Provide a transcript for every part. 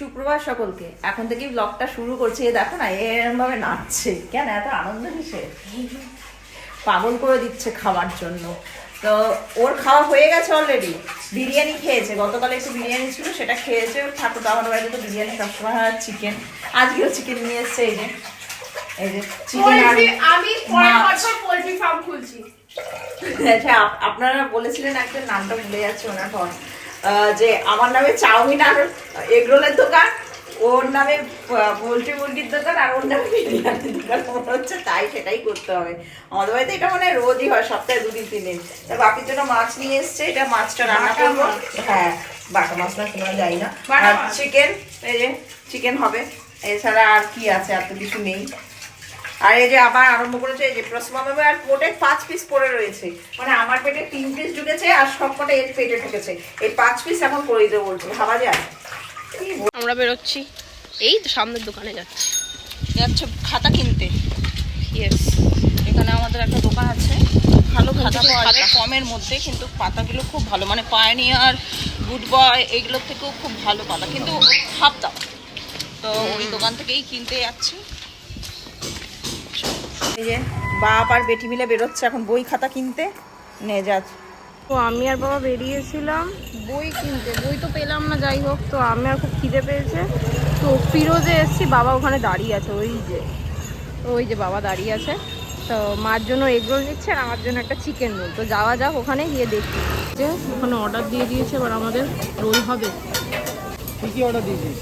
শুক্রবার সকলকে। এখন থেকেই ব্লগটা শুরু করছি। দেখো না এরম ভাবে নাচছে। কেন এত আনন্দ কিসে পাগল করে দিচ্ছে খাওয়ার জন্য। তো ওর খাওয়া হয়ে গেছে অলরেডি বিরিয়ানি খেয়েছে। গতকাল একটু বিরিয়ানি ছিল সেটা খেয়েছে। ওর ঠাকুর দাবার বাড়িতে তো বিরিয়ানি সবসময় হয় চিকেন আজকেও চিকেন নিয়ে এসছে এই যে। এই যে চিকেন আমি মাছ। ফার্ম খুলছি। আচ্ছা আপ- আপনারা বলেছিলেন একটা নামটা ভুলে যাচ্ছে ওনার ঘর যে আমার নামে চাউমিন আর এগরোলের দোকান ওর নামে পোলট্রি মুরগির দোকান আর ওর নামে বিরিয়ানির দোকান। মনে হচ্ছে তাই সেটাই করতে হবে। আমাদের বাড়িতে এটা মানে রোজই হয় সপ্তাহে দুদিন তিন দিন তা বাপির জন্য মাছ নিয়ে এসছে এটা মাছটা রান্না করব। হ্যাঁ বাটা মাছ না শোনা যায় না। আর চিকেন এই যে চিকেন হবে। এছাড়া আর কি আছে আর তো কিছু নেই। আর এই যে আবার আরম্ভ করেছে এই যে প্রসমামে আর মোটে পাঁচ পিস পরে রয়েছে। মানে আমার পেটে তিন পিস ঢুকেছে আর সব কটা এর পেটে ঢুকেছে। এই পাঁচ পিস এখন করে দিতে বলছে ভাবা যায়? আমরা বেরোচ্ছি। এই তো সামনের দোকানে যাচ্ছি। যাচ্ছে খাতা কিনতে। ইয়েস এখানে আমাদের একটা দোকান আছে। ভালো খাতা পাওয়া যায় কমের মধ্যে কিন্তু পাতাগুলো খুব ভালো। মানে পায়নিয়ার গুড বয় এইগুলোর থেকেও খুব ভালো পাতা। কিন্তু হাফ দাম। তো ওই দোকান থেকেই কিনতে যাচ্ছি। এই যে বাপ আর বেটি মিলে বেরোচ্ছে এখন বই খাতা কিনতে। নে যা। তো আমি আর বাবা বেরিয়েছিলাম বই কিনতে। বই তো পেলাম না যাই হোক তো আমি আর খুব খিদে পেয়েছে। তো ফিরোজে এসছি বাবা ওখানে দাঁড়িয়ে আছে ওই যে। ওই যে বাবা দাঁড়িয়ে আছে। তো মার জন্য এগ রোল নিচ্ছে আর আমার জন্য একটা চিকেন রোল তো যাওয়া যাক ওখানে গিয়ে দেখি। যে ওখানে অর্ডার দিয়ে দিয়েছে এবার আমাদের রোল হবে। কি কি অর্ডার দিয়েছিস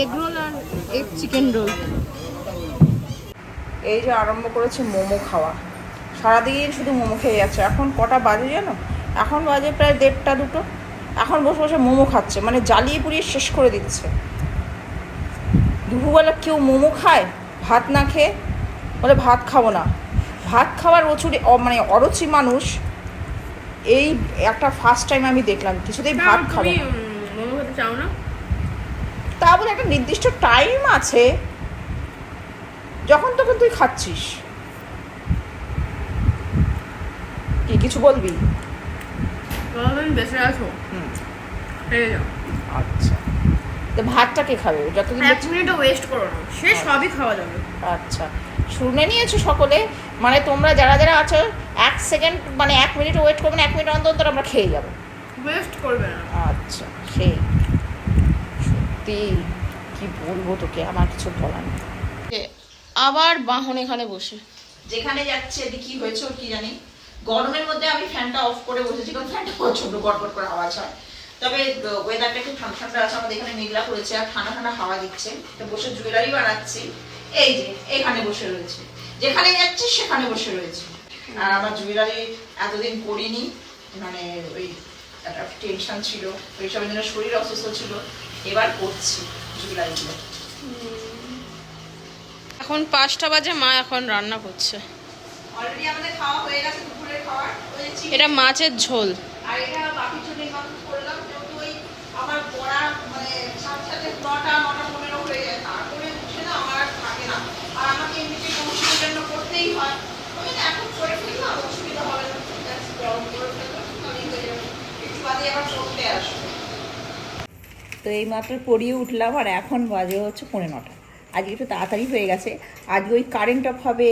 এগ রোল আর এগ চিকেন রোল এই যে আরম্ভ করেছে মোমো খাওয়া। সারাদিন শুধু মোমো খেয়ে যাচ্ছে। এখন কটা বাজে জানো? এখন বাজে প্রায় দেড়টা দুটো। এখন বসে বসে মোমো খাচ্ছে মানে জ্বালিয়ে পুড়িয়ে শেষ করে দিচ্ছে। দুপুরবেলা কেউ মোমো খায়? ভাত না খেয়ে? বলে ভাত খাব না। ভাত খাওয়ার অচুরি মানে অরুচি মানুষ এই একটা ফার্স্ট টাইম আমি দেখলাম কিছুতেই ভাত খাব মোমো খেতে চাও না? তা বলে একটা নির্দিষ্ট টাইম আছে যখন তখন তুই খাচ্ছিস। কি কিছু বলবি? বেঁচে আছো। আচ্ছা। তো ভাতটা কে খাবে? যতদিন এক মিনিটও ওয়েস্ট করো না। সে সবই খাওয়া যাবে। আচ্ছা। শুনে নিয়েছো সকলে? মানে তোমরা যারা যারা আছো এক সেকেন্ড মানে এক মিনিট ওয়েট করবে না এক মিনিট অন্তর অন্তর আমরা খেয়ে যাব। ওয়েস্ট করবে না। আচ্ছা সেই সত্যি কি বলব তোকে? আমার কিছু বলার নেই। আবার বাহন এখানে বসে। যেখানে যাচ্ছে এদিকে কি হয়েছে কি জানি? গরমের মধ্যে আমি ফ্যানটা অফ করে বসেছি কারণ ফ্যানটা প্রচণ্ড গড়গড় করে আওয়াজ হয়। তবে ওয়েদারটা একটু ঠান্ডা ঠান্ডা আছে আমাদের এখানে মেঘলা করেছে আর ঠান্ডা ঠান্ডা হাওয়া দিচ্ছে। তো বসে জুয়েলারি বানাচ্ছি। এই যে এখানে বসে রয়েছে। যেখানে যাচ্ছি সেখানে বসে রয়েছে। আর আমার জুয়েলারি এতদিন করিনি মানে ওই একটা টেনশন ছিল। ওইসবের জন্য শরীর অসুস্থ ছিল। এবার করছি জুয়েলারিগুলো এখন পাঁচটা বাজে মা এখন রান্না করছে। অলরেডি আমাদের খাওয়া হয়ে গেছে দুপুরের খাবার ওই যে chicken এটা মাছের ঝোল। আর এটা বাপির জন্য মাত্র করলাম যেহেতু ওই আমার পড়া মানে সাথে সাথে নটা নটা পনেরো হয়ে যায় তারপরে উঠে না আমার থাকে না। আর আমাকে এমনিতে কৌশলের জন্য করতেই হয়। ওই এখন করে ফেললাম অসুবিধা হবে না গরম করে ফেললাম তাহলেই হয়ে যাবে। একটু বাদে আবার পড়তে আসবে। তো এই মাত্র পড়িয়ে উঠলাম আর এখন বাজে হচ্ছে পৌনে নটা। আজকে একটু তাড়াতাড়ি হয়ে গেছে। আজকে ওই কারেন্ট অফ হবে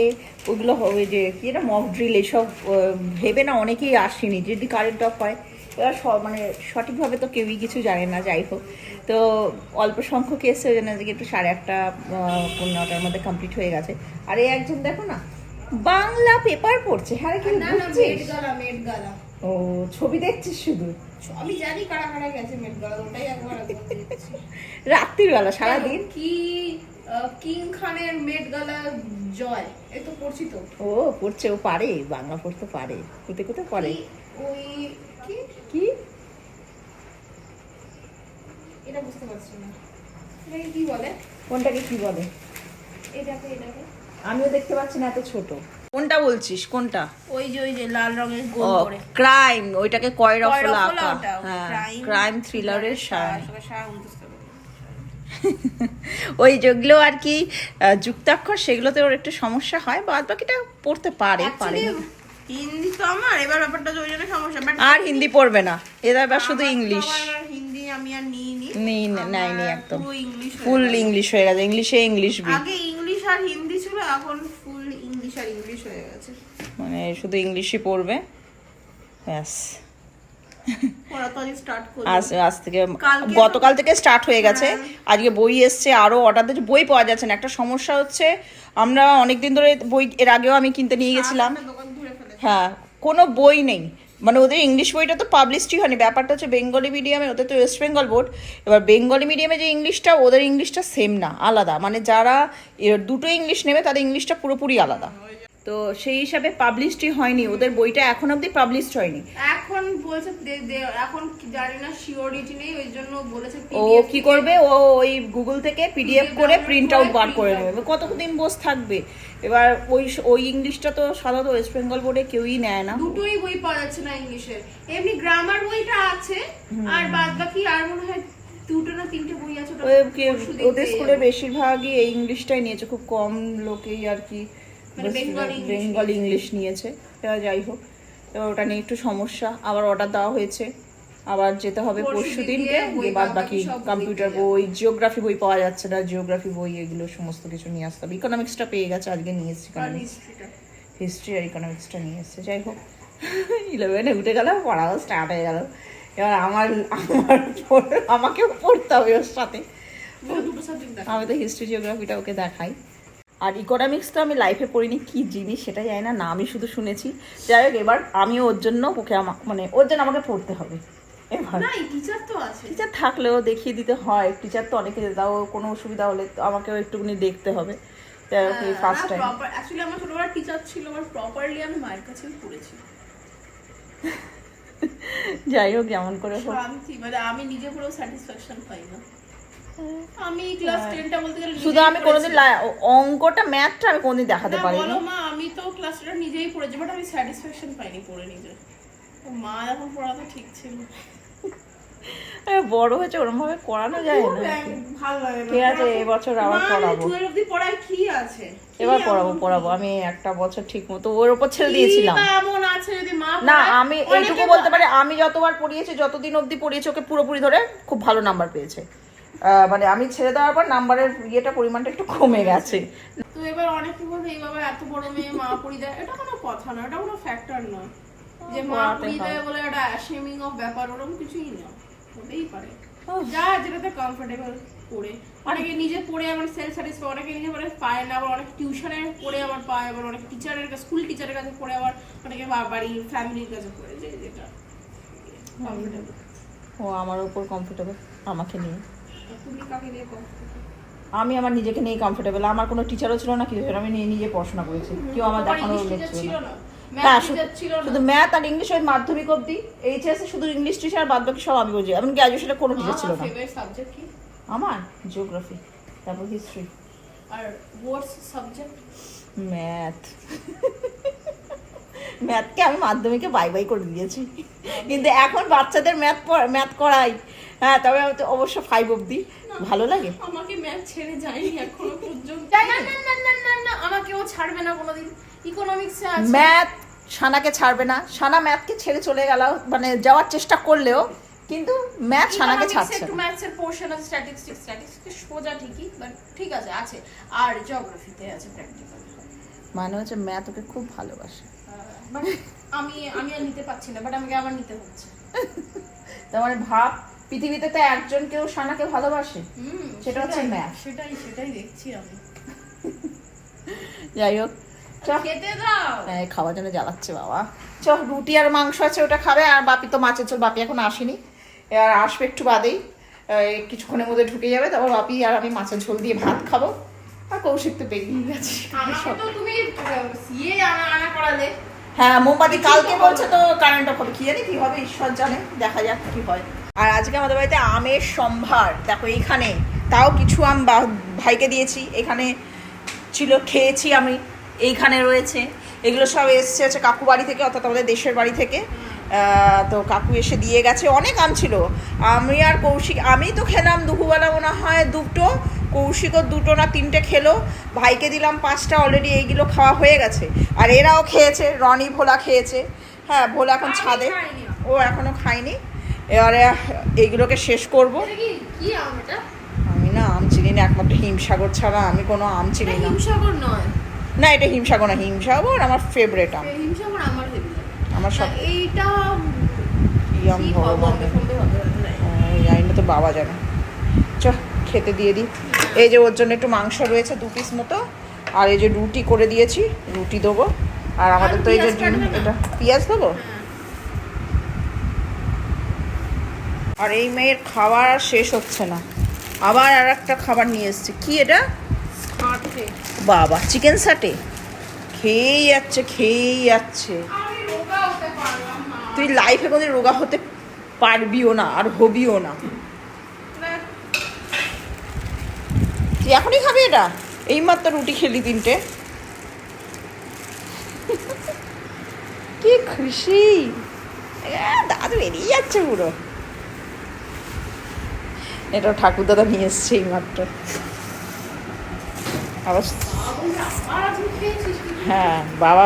ওইগুলো হবে যে কি এটা মক ড্রিল এসব ভেবে না অনেকেই আসেনি যদি কারেন্ট অফ হয়। এবার সব মানে সঠিকভাবে তো কেউই কিছু জানে না যাই হোক। তো অল্প সংখ্যক এসছে ওই জন্য আজকে একটু সাড়ে আটটা আহ, পৌনে নটার মধ্যে কমপ্লিট হয়ে গেছে। আর এই একজন দেখো না বাংলা পেপার পড়ছে। হ্যাঁ কি ও ছবি দেখছিস শুধু? আমি জানি কারা কারা গেছে মেট গালা ওটাই একবার আগে বলে রাত্রিবেলা সারাদিন? কি কিং খানের মেট গালা জয় এই তো পড়ছি তো। ও পড়ছে ও পারে বাংলা পড়তে পারে। কোথায় কোথায় পারে ওই কি? কি? এটা বুঝতে পারছি না। এটাকে কি বলে? কোনটাকে কি বলে? এটাকে এটাকে আমিও দেখতে পাচ্ছি না এত ছোট। কোনটা বলছিস? কোনটা? ওই যে ওই যে লাল রঙের গোল করে। ক্রাইম ওইটাকে কয় রফলা আঁকা। হ্যাঁ ক্রাইম থ্রিলারের সার সারা সারা উনত্রিশটা বলে। ওই যেগুলো আর কি যুক্তাক্ষর সেগুলোতে ওর একটু সমস্যা হয় বাদ বাকিটা পড়তে পারে পারে না। হিন্দি তো আমার এবার ব্যাপারটা ওই জন্য সমস্যা বাট আর হিন্দি পড়বে না। এরা এবার শুধু ইংলিশ হিন্দি আমি আর নিইনি। নেই নেয়নি আমার একদম। ইংলিশ ফুল ইংলিশ হয়ে গেছে। ইংলিশে ইংলিশ আগে ইংলিশ আর হিন্দি ছিল এখন ফুল ইংলিশ আর ইংলিশ হয়ে গেছে। মানে শুধু ইংলিশই পড়বে। ব্যাস। আজ থেকে গতকাল থেকে স্টার্ট হয়ে গেছে। হ্যাঁ। আজকে বই এসছে আরও অর্ডার দিচ্ছে বই পাওয়া যাচ্ছে না। একটা সমস্যা হচ্ছে আমরা অনেকদিন ধরে বই এর আগেও আমি কিনতে নিয়ে গেছিলাম। হ্যাঁ কোনো বই নেই। মানে ওদের ইংলিশ বইটা তো পাবলিশই হয়নি। ব্যাপারটা হচ্ছে বেঙ্গলি মিডিয়ামে ওদের তো ওয়েস্ট বেঙ্গল বোর্ড এবার বেঙ্গলি মিডিয়ামে যে ইংলিশটা ওদের ইংলিশটা সেম না আলাদা। মানে যারা দুটো ইংলিশ নেবে তাদের ইংলিশটা পুরোপুরি আলাদা। তো সেই হিসাবে পাবলিশডই হয়নি। ওদের বইটা এখন অবধি পাবলিশড হয়নি। এখন বলছে এখন জানি না সিওরিটি নেই ওই জন্য বলেছে ও কি করবে? ও ওই গুগল থেকে পিডিএফ করে প্রিন্ট আউট বার করে নেবে। কতদিন বস থাকবে? এবার ওই ওই ইংলিশটা তো সাধারণত ওয়েস্ট বেঙ্গল বোর্ডে কেউই নেয় না। দুটোই বই পাওয়া যাচ্ছে না ইংলিশের এমনি গ্রামার বইটা আছে আর বাদ বাকি আর মনে হয় দুটো না তিনটে বই আছে ওদের স্কুলে বেশিরভাগই এই ইংলিশটাই নিয়েছে খুব কম লোকেই আর কি। বেঙ্গলি ইংলিশ বেঙ্গল ইংলিশ নিয়েছে। এবার যাই হোক এবার ওটা নিয়ে একটু সমস্যা। আবার অর্ডার দেওয়া হয়েছে। আবার যেতে হবে পরশু দিনকে। বই বাদ বাকি কম্পিউটার বই জিওগ্রাফি বই পাওয়া যাচ্ছে না। জিওগ্রাফি বই এগুলো সমস্ত কিছু নিয়ে আসতে হবে। ইকোনমিক্সটা পেয়ে গেছে আজকে নিয়ে এসেছি হিস্ট্রি আর ইকোনমিক্সটা নিয়ে এসেছে। যাই হোক ইলেভেনে উঠে গেল পড়াও স্টার্ট হয়ে গেল। এবার আমার আমার আমাকেও পড়তে হবে ওর সাথে। আমি তো হিস্ট্রি জিওগ্রাফিটা ওকে দেখাই। আর ইকোনমিক্স তো আমি লাইফে পড়িনি কি জিনিস সেটা জানি না না আমি শুধু শুনেছি। যাই হোক এবার আমিও ওর জন্য ওকে আমা- মানে ওর জন্য আমাকে পড়তে হবে। এবার টিচার তো আছে। টিচার থাকলেও দেখিয়ে দিতে হয়। টিচার তো অনেকে দাও কোনো অসুবিধা হলে আমাকেও একটুখানি দেখতে হবে। ফার্স্ট টাইম অ্যাকচুয়ালি আমার ছোটবেলার টিচার ছিল আমার প্রপারলি আমি মায়ের কাছেই পড়েছি। যাই হোক যেমন করে হোক। মানে আমি নিজে পড়েও স্যাটিসফ্যাকশন পাই না। আমি ক্লাস টেনটা বলতে গেলে শুধু আমি কোনোদিন অঙ্কটা ম্যাথটা আমি কোনোদিন দেখাতে পারিনি। বলো মা আমি তো ক্লাস নিজেই পড়েছি বাট আমি স্যাটিসফ্যাকশন পাইনি পড়ে নিজে। মা এখন পড়া তো ঠিক ছিল। বড় হয়েছে ভাবে করানো যায় না। ঠিক আছে, এবছর আবার পড়াবো। 12 পড়ায় কি আছে? এবার পড়াবো পড়াবো। আমি একটা বছর ঠিক মতো ওর উপর ছেড়ে দিয়েছিলাম। না আমি এইটুকু বলতে পারি আমি যতবার পড়িয়েছি যতদিন অবধি পড়িয়েছি ওকে পুরোপুরি ধরে খুব ভালো নাম্বার পেয়েছে। মানে আমি ছেড়ে দেওয়ার পর নাম্বারের ইয়েটা পরিমাণটা একটু কমে গেছে। তো এবার অনেকে বলবে এই বাবা এত বড় মেয়ে মা পড়ি দেয়? এটা কোনো কথা না এটা কোনো ফ্যাক্টর নয়। যে মা পড়ি দেয় বলে এটা অ্যাশেমিং অফ ব্যাপার ওরকম কিছুই না। হতেই পারে। যা যেটাতে কমফোর্টেবল পড়ে। অনেকে নিজে পড়ে আবার সেলফ স্যাটিসফাই অনেকে নিজে পড়ে পায় না আবার অনেক টিউশনে পড়ে আবার পায় আবার অনেক টিচারের কাছে স্কুল টিচারের কাছে পড়ে আবার অনেকে বাড়ির ফ্যামিলির কাছে পড়ে। যে যেটা কমফোর্টেবল ও আমার উপর কমফোর্টেবল আমাকে নিয়ে। আমি আমার নিজেকে নিয়ে কমফোর্টেবল আমার কোনো টিচারও ছিল না কিছু আমি নিয়ে নিজে পড়াশোনা করেছি। কেউ আমার লোক teacher ছিল না। শুধু ম্যাথ আর ইংলিশ ওই মাধ্যমিক অবধি এইচএসে শুধু ইংলিশ টিচার বাদ বাকি সব আমি বুঝি এমন গ্র্যাজুয়েশনে কোনো টিচার ছিল না। আমার? জিওগ্রাফি তারপর হিস্ট্রি আর ওয়ার্ডস সাবজেক্ট ম্যাথ ম্যাথকে আমি মাধ্যমিকে বাই বাই করে দিয়েছি। কিন্তু এখন বাচ্চাদের ম্যাথ ম্যাথ করাই হ্যাঁ তবে আমি তো অবশ্য ফাইভ অবধি। ভালো লাগে। আমাকে ম্যাথ ছেড়ে যায়নি এখনও পর্যন্ত। না না না না না না আমাকে ও ছাড়বে না কোনোদিন। ইকোনমিক্সে আছে। ম্যাথ সানাকে ছাড়বে না। সানা ম্যাথকে ছেড়ে চলে গেল মানে যাওয়ার চেষ্টা করলেও কিন্তু ম্যাথ সানাকে ছাড়ছে। একটু ম্যাথসের পোরশন আছে স্ট্যাটিস্টিক্স স্ট্যাটিস্টিক্স সোজা ঠিকই বাট ঠিক আছে আছে। আর জিওগ্রাফিতে আছে প্র্যাকটিক্যাল মানে হচ্ছে ম্যাথ ওকে খুব ভালোবাসে। বাট আমি আমি আর নিতে পারছি না বাট আমাকে আবার নিতে হচ্ছে। তার মানে ভাব পৃথিবীতে তো একজন কেউ সানাকে ভালোবাসে। সেটা হচ্ছে সেটাই, সেটাই সেটাই দেখছি আমি। যাই হোক খেতে দাও। হ্যাঁ, খাওয়ার জন্য জ্বালাচ্ছে বাবা। চ রুটি আর মাংস আছে ওটা খাবে আর বাপি তো মাছের ঝোল বাপি এখন আসেনি। আর আসবে একটু বাদেই। কিছুক্ষণের মধ্যে ঢুকে যাবে তারপর বাপি আর আমি মাছের ঝোল দিয়ে ভাত খাব। আর কৌশিক তো বেরিয়ে গেছে। করালে। হ্যাঁ মোমবাতি কালকে বলছে তো কারেন্ট অফ হবে কি জানি কি হবে ঈশ্বর জানে দেখা যাক কি হয়। আর আজকে আমাদের বাড়িতে আমের সম্ভার। দেখো এইখানে তাও কিছু আম বা- ভাইকে দিয়েছি। এখানে ছিল খেয়েছি আমি। এইখানে রয়েছে। এগুলো সব এসছে হচ্ছে কাকু বাড়ি থেকে অর্থাৎ আমাদের দেশের বাড়ি থেকে। তো কাকু এসে দিয়ে গেছে। অনেক আম ছিল। আমি আর কৌশিক আমি তো খেলাম দুপুরবেলা মনে হয় দুটো কৌশিকও দুটো না তিনটে খেলো। ভাইকে দিলাম পাঁচটা অলরেডি এইগুলো খাওয়া হয়ে গেছে। আর এরাও খেয়েছে রনি ভোলা খেয়েছে। হ্যাঁ ভোলা এখন ছাদে। ও এখনও খায়নি। এবারে এইগুলোকে শেষ করব। আম না আম চিনি না একমাত্র হিমসাগর ছাড়া আমি কোনো আম চিনি না। হিমসাগর নয়। না এটা হিমসাগর না হিমসাগর আমার ফেভারেট আম। হিমসাগর আমার আমার সব এইটা কি ভগবান। জানি তো বাবা জানে। চ খেতে দিয়ে দিই। এই যে ওর জন্য একটু মাংস রয়েছে দু পিস মতো। আর এই যে রুটি করে দিয়েছি রুটি দেবো। আর আমাদের তো এই যে ডিম এটা পেঁয়াজ দেবো হ্যাঁ। আর এই মেয়ের খাবার আর শেষ হচ্ছে না। আবার আর একটা খাবার নিয়ে এসছে। কি এটা? বাবা চিকেন সাটে খেয়েই যাচ্ছে খেয়েই যাচ্ছে। তুই লাইফে কোনো রোগা হতে পারবিও না আর হবিও না। তুই এখনই খাবি এটা? এইমাত্র রুটি খেলি তিনটে। কি খুশি। দাদু বেরিয়ে যাচ্ছে পুরো। এটা ঠাকুর দাদা নিয়ে এসছে আবার খেয়েছিস কি? হ্যাঁ বাবা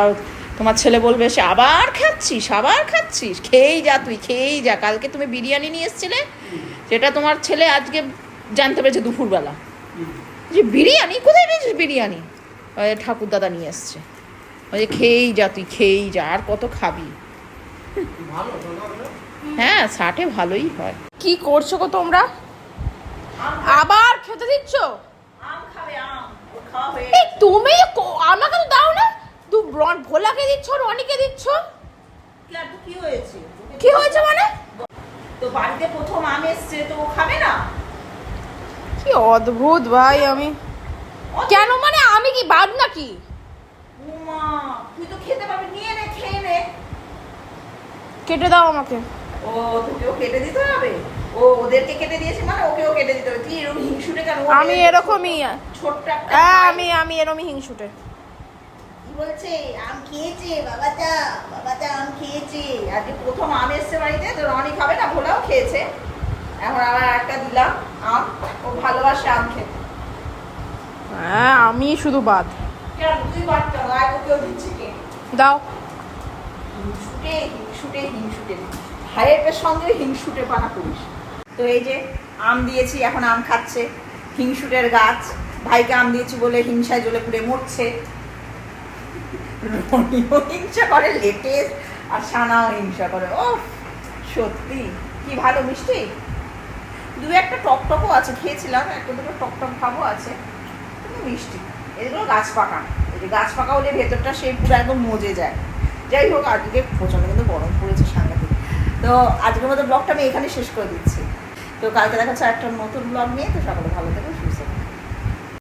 তোমার ছেলে বলবে সে আবার খাচ্ছিস আবার খাচ্ছিস খেয়েই যা তুই খেয়েই যা। কালকে তুমি বিরিয়ানি নিয়ে এসেছিলে সেটা তোমার ছেলে আজকে জানতে পেরেছে দুপুরবেলা। যে বিরিয়ানি? কোথায় পেয়েছিস বিরিয়ানি? ঠাকুর দাদা নিয়ে এসছে। ওই যে খেয়েই যা তুই খেয়েই যা আর কত খাবি? হ্যাঁ ষাটে ভালোই হয়। কি করছ গো তোমরা? আবার খেতে দিচ্ছ? এই তুমি আমাকে তো দাও না। তু ভোলাকে দিচ্ছ রনিকে দিচ্ছ? কি হয়েছে? কি হয়েছে মানে? তো বাড়িতে প্রথম আম এসছে তো ও খাবে না? কি অদ্ভুত ভাই আমি। কেন মানে আমি কি বাদ নাকি? উমা তুই তো খেতে পারবি নিয়ে নে খেয়ে নে। কেটে দাও আমাকে। ও তোকেও কেটে দিতে হবে? ও ওদেরকে কেটে দিয়েছে মানে ওকেও কেটে দিতে হবে। তুই এরকম হিংসুটে কেন? আমি এরকমই ছোট্ট একটা হ্যাঁ আমি আমি এরকমই হিংসুটে। বলছে? আম খেয়েছে বাবাটা বাবাটা আম খেয়েছে। আজকে প্রথম আম এসছে বাড়িতে তো রনি খাবে না ভোলাও খেয়েছে। এখন আবার একটা দিলাম আম। ও ভালোবাসে আম খেতে। হ্যাঁ আমি শুধু বাদ। কেন? তুই ওকেও দিচ্ছে কে? দাও। হিংসুটে হিংসুটে হিংসুটে। ভাইয়ের সঙ্গে হিংসুটে পানা করিস। তো এই যে আম দিয়েছি, এখন আম খাচ্ছে। হিংসুটের গাছ। ভাইকে আম দিয়েছি বলে হিংসায় জ্বলে পুড়ে মরছে। রনিও হিংসা করে লেটেস্ট আর সানাও হিংসা করে। ও সত্যি। কি ভালো মিষ্টি? দু একটা টক টকও আছে, খেয়েছিলাম। একটা দুটো টক টক ভাবও আছে। কিন্তু মিষ্টি। এগুলো গাছ পাকা। এই গাছ পাকা হলে ভেতরটা সেই পুরো একদম মজে যায়। যাই হোক, আজকে প্রচণ্ড কিন্তু গরম পড়েছে সাংঘাতিক। তো আজকের মতো ব্লগটা আমি এখানে শেষ করে দিচ্ছি। তো কালকে দেখা একটা নতুন ব্লগ নিয়ে তো সকালে